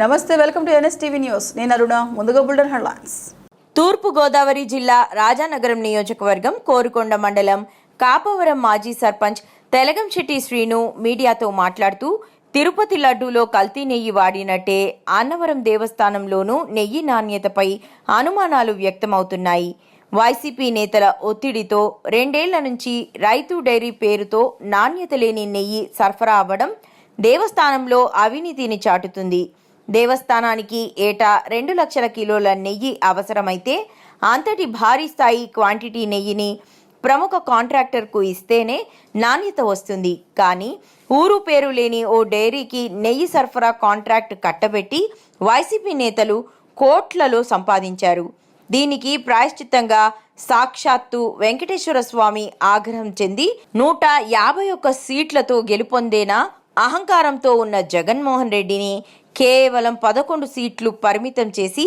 నమస్తే welcome to NSTV news. నేను అరుణ ముందుగా బుల్డన్ హెడ్లైన్స్. తూర్పు గోదావరి జిల్లా రాజానగరం నియోజకవర్గం కోరుకొండ మండలం కాపవరం మాజీ సర్పంచ్ తెలగంశెట్టి శ్రీను మీడియాతో మాట్లాడుతూ తిరుపతి లడ్డూలో కల్తీ నెయ్యి వాడినట్టే అన్నవరం దేవస్థానంలోనూ నెయ్యి నాణ్యతపై అనుమానాలు వ్యక్తమవుతున్నాయి. వైసీపీ నేతల ఒత్తిడితో రెండేళ్ళ నుంచి రైతు డైరీ పేరుతో నాణ్యత లేని నెయ్యి సరఫరా అవ్వడం దేవస్థానంలో అవినీతిని చాటుతుంది. దేవస్థానానికి ఏటా రెండు లక్షల కిలోల నెయ్యి అవసరమైతే అంతటి భారీ స్థాయి క్వాంటిటీ నెయ్యిని ప్రముఖ కాంట్రాక్టర్కు ఇస్తేనే నాణ్యత వస్తుంది. కానీ ఊరు పేరు లేని ఓ డైరీకి నెయ్యి సరఫరా కాంట్రాక్ట్ కట్టబెట్టి వైసీపీ నేతలు కోట్లలో సంపాదించారు. దీనికి ప్రాయశ్చిత్తంగా సాక్షాత్తు వెంకటేశ్వర స్వామి ఆగ్రహం చెంది నూట యాభై ఒక్క సీట్లతో గెలుపొందేనా అహంకారంతో ఉన్న జగన్మోహన్ రెడ్డిని కేవలం పదకొండు సీట్లు పరిమితం చేసి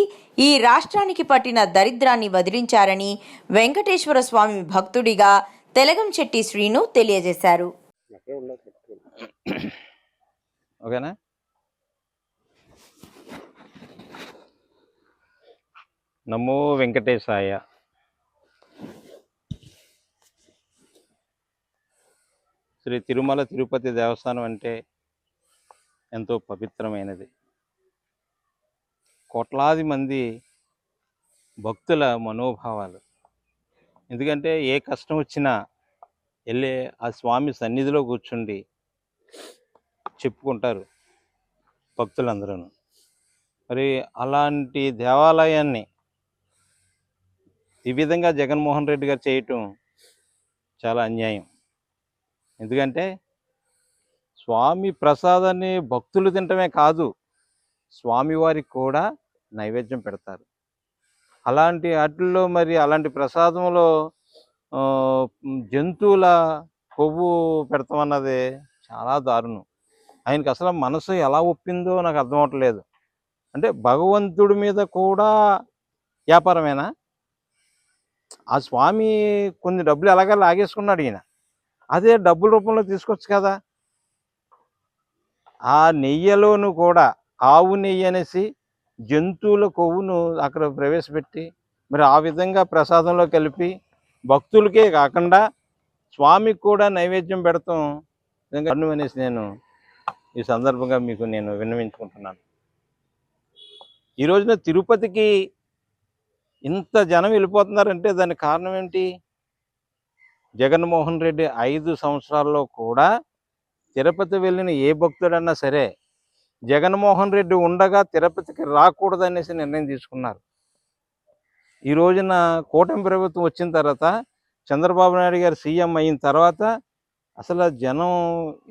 ఈ రాష్ట్రానికి పట్టిన దరిద్రాన్ని వదిలించారని వెంకటేశ్వర స్వామి భక్తుడిగా తెలగంశెట్టి శ్రీను తెలియజేశారు. ఓకేనా? నమో వెంకటేశాయ. శ్రీ తిరుమల తిరుపతి దేవస్థానం అంటే ఎంతో పవిత్రమైనది. కోట్లాది మంది భక్తుల మనోభావాలు. ఎందుకంటే ఏ కష్టం వచ్చినా వెళ్ళే ఆ స్వామి సన్నిధిలో కూర్చుండి చెప్పుకుంటారు భక్తులందరూ మరి అలాంటి దేవాలయాన్ని ఈ విధంగా జగన్మోహన్ రెడ్డి గారు చేయటం చాలా అన్యాయం. ఎందుకంటే స్వామి ప్రసాదాన్ని భక్తులు తినటమే కాదు స్వామివారికి కూడా నైవేద్యం పెడతారు. అలాంటి వాటిల్లో మరి అలాంటి ప్రసాదంలో జంతువుల కొవ్వు పెడతామన్నది చాలా దారుణం. ఆయనకి అసలు మనసు ఎలా ఒప్పిందో నాకు అర్థం అవట్లేదు. అంటే భగవంతుడి మీద కూడా వ్యాపారమేనా? ఆ స్వామి కొన్ని డబ్బులు ఎలాగ లాగేసుకున్నాడు ఈయన. అదే డబ్బుల రూపంలో తీసుకోవచ్చు కదా. ఆ నెయ్యలోను కూడా ఆవు నెయ్యి అనేసి జంతువుల కొవ్వును అక్కడ ప్రవేశపెట్టి మరి ఆ విధంగా ప్రసాదంలో కలిపి భక్తులకే కాకుండా స్వామికి కూడా నైవేద్యం పెడతాం. నిజంగా అనేసి నేను ఈ సందర్భంగా మీకు నేను విన్నవించుకుంటున్నాను. ఈ రోజున తిరుపతికి ఇంత జనం వెళ్ళిపోతున్నారంటే దానికి కారణం ఏంటి? జగన్మోహన్ రెడ్డి ఐదు సంవత్సరాల్లో కూడా తిరుపతి వెళ్ళిన ఏ భక్తుడన్నా సరే జగన్మోహన్ రెడ్డి ఉండగా తిరుపతికి రాకూడదనేసి నిర్ణయం తీసుకున్నారు. ఈ రోజున కూటమి ప్రభుత్వం వచ్చిన తర్వాత చంద్రబాబు నాయుడు గారు సీఎం అయిన తర్వాత అసలు జనం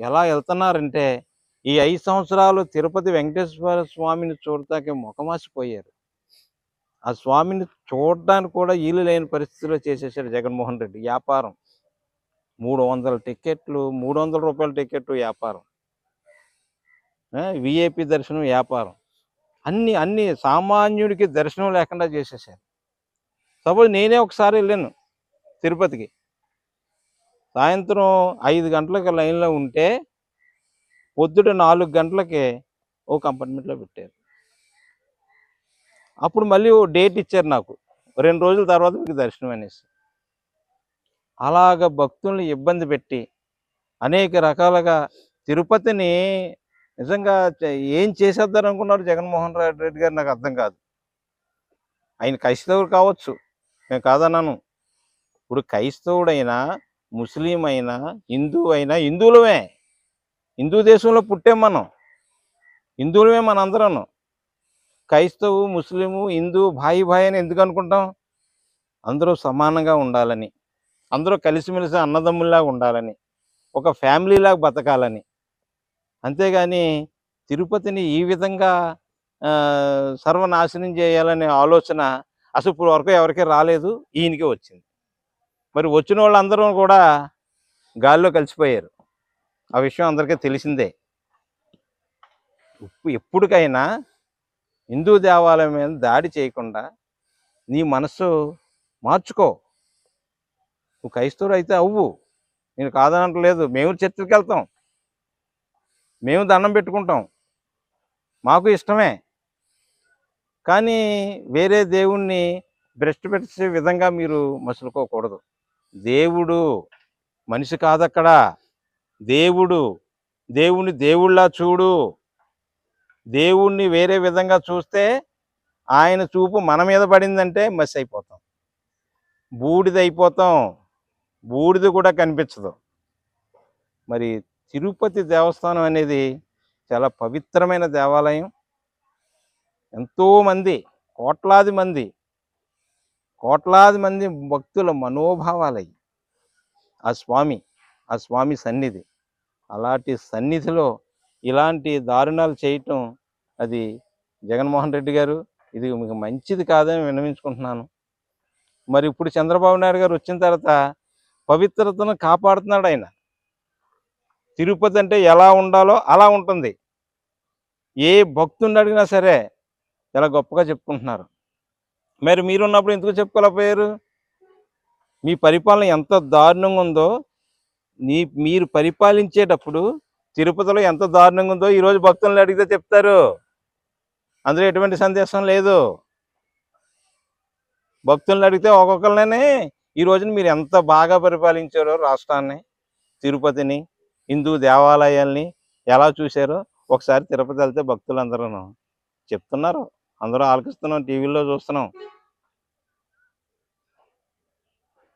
ఎలా వెళ్తున్నారంటే ఈ ఐదు సంవత్సరాలు తిరుపతి వెంకటేశ్వర స్వామిని చూడటానికి ముఖమాసిపోయారు. ఆ స్వామిని చూడడానికి కూడా వీలు లేని పరిస్థితిలో చేసేసాడు జగన్మోహన్ రెడ్డి వ్యాపారం. మూడు వందల టికెట్లు మూడు వందల రూపాయల టికెట్ వ్యాపారం. విఐపి దర్శనం వ్యాపారం. అన్ని అన్ని సామాన్యుడికి దర్శనం లేకుండా చేసేసారు. సపోజ్ నేనే ఒకసారి వెళ్ళాను తిరుపతికి. సాయంత్రం ఐదు గంటలకు లైన్లో ఉంటే పొద్దుట నాలుగు గంటలకే ఓ కంపార్ట్మెంట్లో పెట్టారు. అప్పుడు మళ్ళీ ఓ డేట్ ఇచ్చారు నాకు. రెండు రోజుల తర్వాత మీకు దర్శనం అనేసి. అలాగ భక్తుల్ని ఇబ్బంది పెట్టి అనేక రకాలుగా తిరుపతిని నిజంగా ఏం చేసేద్దాం అనుకున్నారు జగన్మోహన్ రెడ్డి రెడ్డి గారు నాకు అర్థం కాదు. ఆయన క్రైస్తవుడు కావచ్చు నేను కాదన్నాను. ఇప్పుడు క్రైస్తవుడైనా ముస్లిం అయినా హిందూ అయినా హిందువులమే. హిందూ దేశంలో పుట్టాం మనం. హిందువులమే మనందరం క్రైస్తవు ముస్లిము హిందూ భాయి భాయి అని ఎందుకు అనుకుంటాం? అందరూ సమానంగా ఉండాలని. అందరూ కలిసిమెలిసి అన్నదమ్ముల్లాగా ఉండాలని. ఒక ఫ్యామిలీలాగా బతకాలని. అంతేగాని తిరుపతిని ఈ విధంగా సర్వనాశనం చేయాలనే ఆలోచన అసలు ఇప్పుడు వరకు ఎవరికీ రాలేదు ఈయనకే వచ్చింది. మరి వచ్చిన వాళ్ళందరూ కూడా గాల్లో కలిసిపోయారు. ఆ విషయం అందరికీ తెలిసిందే. ఎప్పటికైనా హిందూ దేవాలయం మీద దాడి చేయకుండా నీ మనస్సు మార్చుకో. నువ్వు క్రైస్తవుడు అయితే అవ్వు. నేను కాదనట్లేదు. మేము చర్చికి వెళ్తాం మేము దండం పెట్టుకుంటాం. మాకు ఇష్టమే. కానీ వేరే దేవుణ్ణి బ్రెస్ట్ పెట్టే విధంగా మీరు మసులుకోకూడదు. దేవుడు మనిషి కాదక్కడ. దేవుడు దేవుణ్ణి దేవుళ్ళా చూడు. దేవుణ్ణి వేరే విధంగా చూస్తే ఆయన చూపు మన మీద పడిందంటే మసి అయిపోతాం. బూడిద అయిపోతాం బూడిద కూడా కనిపించదు. మరి తిరుపతి దేవస్థానం అనేది చాలా పవిత్రమైన దేవాలయం. ఎంతోమంది కోట్లాది మంది కోట్లాది మంది భక్తుల మనోభావాలయ్యి ఆ స్వామి ఆ స్వామి సన్నిధి. అలాంటి సన్నిధిలో ఇలాంటి దారుణాలు చేయటం అది జగన్మోహన్ రెడ్డి గారు ఇది మీకు మంచిది కాదని విన్నవించుకుంటున్నాను. మరి ఇప్పుడు చంద్రబాబు నాయుడు గారు వచ్చిన తర్వాత పవిత్రతను కాపాడుతున్నాడు ఆయన. తిరుపతి అంటే ఎలా ఉండాలో అలా ఉంటుంది. ఏ భక్తుని అడిగినా సరే చాలా గొప్పగా చెప్పుకుంటున్నారు. మరి మీరున్నప్పుడు ఎందుకు చెప్పుకోలేకపోయారు? మీ పరిపాలన ఎంత దారుణంగా ఉందో నీ మీరు పరిపాలించేటప్పుడు తిరుపతిలో ఎంత దారుణంగా ఉందో ఈరోజు భక్తులను అడిగితే చెప్తారు. అందులో ఎటువంటి సందేశం లేదు. భక్తులను అడిగితే ఒక్కొక్కరినే ఈ రోజున మీరు ఎంత బాగా పరిపాలించారో రాష్ట్రాన్ని తిరుపతిని హిందూ దేవాలయాల్ని ఎలా చూశారో ఒకసారి తిరుపతి వెళ్తే భక్తులందరూ చెప్తున్నారు. అందరూ ఆలకిస్తున్నాం టీవీలో చూస్తున్నాం.